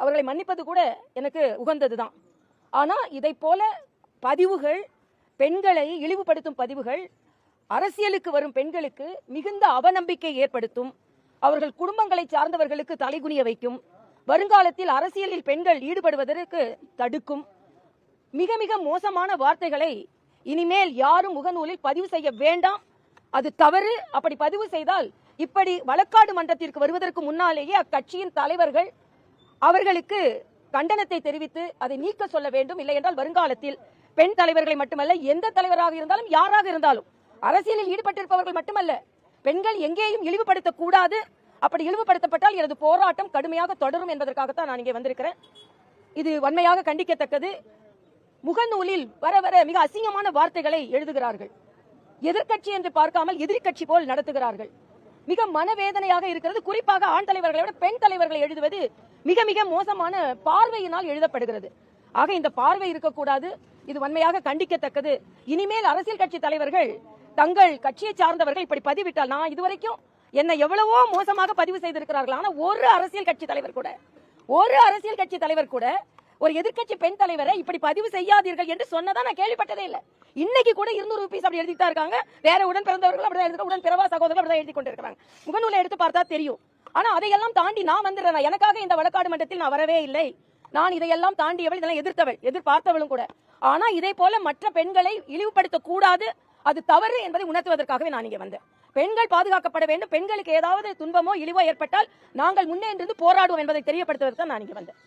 அவர்களை மன்னிப்பது கூட எனக்கு உகந்ததுதான். ஆனால் இதை போல பதிவுகள் பெண்களை இழிவுபடுத்தும் பதிவுகள் அரசியலுக்கு வரும் பெண்களுக்கு மிகுந்த அவநம்பிக்கை ஏற்படுத்தும் அவர்கள் குடும்பங்களை சார்ந்தவர்களுக்கு தலைகுனிய வைக்கும் வருங்காலத்தில் அரசியலில் பெண்கள் ஈடுபடுவதற்கு தடுக்கும் மிக மிக மோசமான வார்த்தைகளை இனிமேல் யாரும் முகநூலில் பதிவு செய்ய வேண்டாம். அது தவறு. அப்படி பதிவு செய்தால் இப்படி வழக்காடு மன்றத்திற்கு வருவதற்கு முன்னாலேயே அக்கட்சியின் தலைவர்கள் அவர்களுக்கு கண்டனத்தை தெரிவித்து அதை நீக்க சொல்ல வேண்டும். இல்லை என்றால் வருங்காலத்தில் பெண் தலைவர்களை மட்டுமல்ல எந்த தலைவராக இருந்தாலும் யாராக இருந்தாலும் அரசியலில் ஈடுபட்டிருப்பவர்கள் மட்டுமல்ல பெண்கள் எங்கேயும் இழிவுபடுத்த கூடாது அப்படி இழிவுபடுத்தப்பட்டால் எனது போராட்டம் கடுமையாக தொடரும் என்பதற்காகத்தான் நான் இங்கே வந்திருக்கிறேன். இது வன்மையாக கண்டிக்கத்தக்கது. முகநூலில் வர வர மிக அசிங்கமான வார்த்தைகளை எழுதுகிறார்கள். எதிர்க்கட்சி என்று பார்க்காமல் எதிர்கட்சி போல் நடத்துகிறார்கள். மிக மனவேதனையாக இருக்கிறது. குறிப்பாக ஆண் தலைவர்களை விட பெண் தலைவர்களை எழுதுவது மிக மிக மோசமான பார்வையினால் எழுதப்படுகிறது. ஆக இந்த பார்வை இருக்கக்கூடாது. இது வன்மையாக கண்டிக்கத்தக்கது. இனிமேல் அரசியல் கட்சி தலைவர்கள் தங்கள் கட்சியை சார்ந்தவர்கள் இப்படி பதிவிட்டால் நான் இதுவரைக்கும் என்னை எவ்வளவோ மோசமாக பதிவு செய்திருக்கிறார்கள். ஆனா ஒரு அரசியல் கட்சி தலைவர் கூட ஒரு அரசியல் கட்சி தலைவர் கூட ஒரு எதிர்க்கட்சி பெண் தலைவரை இப்படி பதிவு செய்யாதீர்கள் என்று சொன்னதா நான் கேள்விப்பட்டதே இல்லை. இன்னைக்கு கூட இருநூறு ருபீஸ் அப்படி எழுதிட்டு இருக்காங்க. வேற உடன் பிறந்தவர்கள் அப்படிதான் உடன் பிறவா சகோதரர்கள் அப்படிதான் எழுதி கொண்டு முகநூலை எடுத்து பார்த்தா தெரியும். ஆனா அதையெல்லாம் தாண்டி நான் வந்துடுறேன். எனக்காக இந்த வழக்காடு மன்றத்தில் நான் வரவே இல்லை. நான் இதையெல்லாம் தாண்டியவள் இதெல்லாம் எதிர்த்தவள் எதிர்பார்த்தவளும் கூட. ஆனா இதே போல மற்ற பெண்களை இழிவுபடுத்த கூடாது அது தவறு என்பதை உணர்த்துவதற்காகவே நான் இங்கே வந்தேன். பெண்கள் பாதுகாக்கப்பட வேண்டும். பெண்களுக்கு ஏதாவது துன்பமோ இழிவோ ஏற்பட்டால் நாங்கள் முன்னே இருந்து போராடுவோம் என்பதை தெரியப்படுத்துவதற்கு தான் நான் இங்கே வந்தேன்.